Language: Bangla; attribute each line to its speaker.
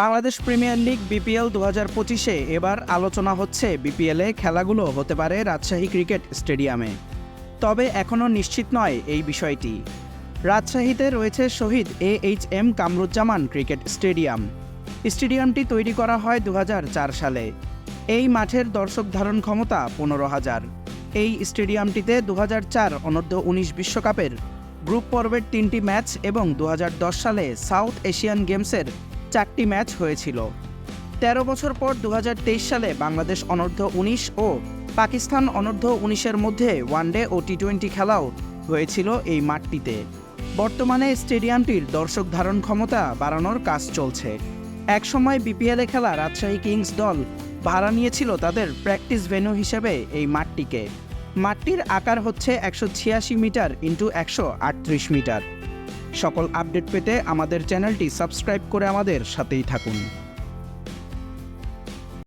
Speaker 1: বাংলাদেশ প্রিমিয়ার লিগ বিপিএল দু হাজার পঁচিশে এবার আলোচনা হচ্ছে। বিপিএলে খেলাগুলো হতে পারে রাজশাহী ক্রিকেট স্টেডিয়ামে। তবে এখনও নিশ্চিত নয় এই বিষয়টি। রাজশাহীতে রয়েছে Shaheed A H M Kamruzzaman cricket stadium. স্টেডিয়ামটি তৈরি করা হয় দু হাজার চার সালে। এই মাঠের দর্শক ধারণ ক্ষমতা পনেরো হাজার। এই স্টেডিয়ামটিতে দু চার অনূর্ধ্ব উনিশ বিশ্বকাপের গ্রুপ পর্বের তিনটি ম্যাচ এবং দু হাজার দশ সালে সাউথ এশিয়ান গেমসের চারটি ম্যাচ হয়েছিল। তেরো বছর পর দু হাজার তেইশ সালে বাংলাদেশ অনূর্ধ্ব উনিশ ও পাকিস্তান অনূর্ধ্ব উনিশের মধ্যে ওয়ানডে ও টি টোয়েন্টি খেলাও হয়েছিল এই মাঠটিতে। বর্তমানে স্টেডিয়ামটির দর্শক ধারণ ক্ষমতা বাড়ানোর কাজ চলছে। একসময় বিপিএলে খেলা রাজশাহী কিংস দল ভাড়া নিয়েছিল তাদের প্র্যাকটিস ভেন্যু হিসেবে এই মাঠটিকে। মাঠটির আকার হচ্ছে একশো ছিয়াশি মিটার ইন্টু একশো আটত্রিশ মিটার। সকল আপডেট পেতে আমাদের চ্যানেলটি সাবস্ক্রাইব করে আমাদের সাথেই থাকুন।